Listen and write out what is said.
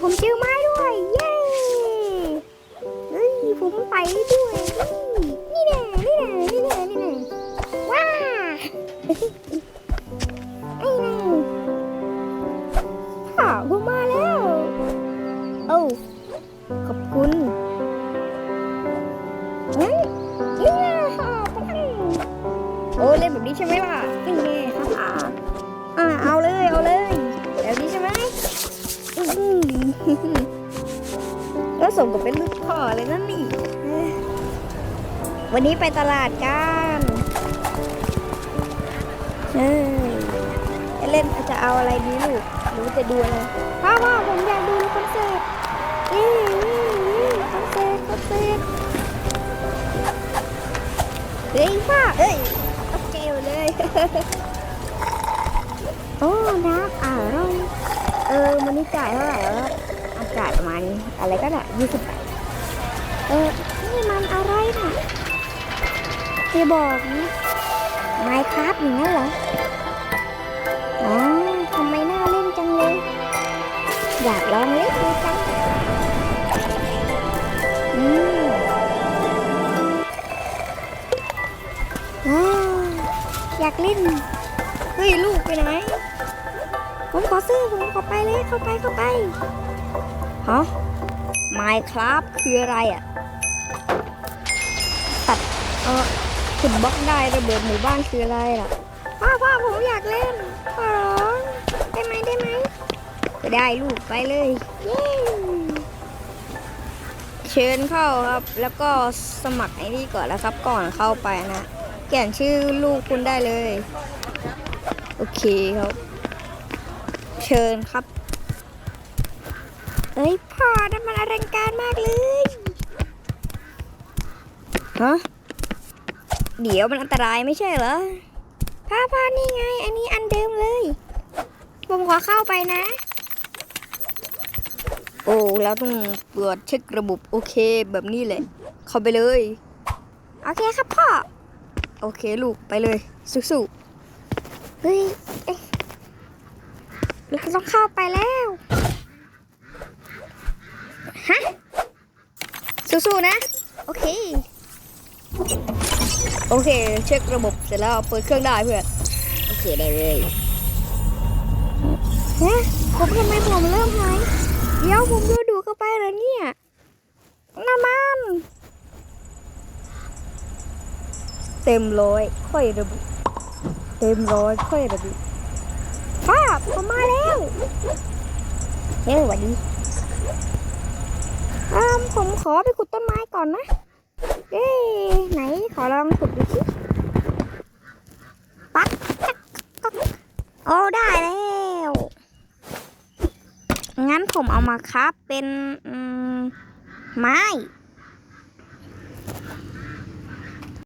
ผมเจอไม้ด้วย เย้เฮ้ยผมไปด้วยนี่แน่นี่แน่นี่แน่นี่แน่ว้าไอ้นี่ฮ่าผมมาแล้วโอ้ขอบคุณเฮ้ยนี่แน่ฮ่าโอ้เล่นแบบนี้ใช่ไหมล่ะนี่แน่ หือแล้วสมกับเป็นลูกพ่อเลยนั่นนี่ วันนี้ไปตลาดกันเฮ้ยจะเล่นจะเอาอะไรดีลูกหรือจะดูอะไรพ่อพ่อผมอยากดูคอนเสิร์ตนี่นี่นี่คอนเสิร์ตคอนเสิร์ตเฮ้ยพ่อเอ้ยโอเคเลยโอ้น้ำอร่อยเออมันนี่จ่ายเท่าไหร่แล้ว อะไรก็ได้ยี่สิบบาทเออ นี่มันอะไรน่ะจบอกนะไมครับอย่างนั้นเหรอ อ๋อทำไมน่าเล่นจังเลย อยากลองเล่นดูจังอืมอยากเล่น เฮ้ย ลูกไปไหนผมขอซื้อผมขอไปเลยเข้าไปเข้าไปฮะ ไมครับคืออะไรอะ ตัดเออขุดบล็อกได้ระเบิดหมู่บ้านคืออะไรล่ะพ่อพ่อผมอยากเล่นขอร้องได้ไหมได้ไหมก็ได้ลูกไปเลยเย้เชิญเข้าครับ แล้วก็สมัครไอ้นี่ก่อนแล้วครับ ก่อนเข้าไปนะเขียนชื่อลูกคุณได้เลย โอเคครับ เชิญครับ เฮ้ยพ่อนั่นมันอลังการมากเลยฮะเดี๋ยวมันอันตรายไม่ใช่เหรอพ่อพ่อนี่ไง อันนี้อันเดิมเลยผมขอเข้าไปนะ โอ้แล้วต้องตรวจเช็คระบบโอเคแบบนี้แหละ เข้าไปเลย โอเคครับพ่อ โอเคลูกไปเลยสู้ๆเฮ้ยเอ๊ะเราต้องเข้าไปแล้ว ฮะ สู้ๆนะ โอเค โอเค เช็คระบบเสร็จแล้วเปิดเครื่องได้เพื่อน โอเคได้เลยฮะผมทำไมผมเริ่มหายเดี๋ยวผมดูดูเข้าไปแล้วเนี่ยน้ำมัน เต็มร้อยค่อยระบุ เต็มร้อยค่อยระบุป้าผมมาแล้วเฮ้ยสวัสดีอ่าผม ขอไปขุดต้นไม้ก่อนนะเอ้ไหนขอลองขุดดูสิปั๊กโอ้ได้แล้ว งั้นผมเอามาครับเป็นไม้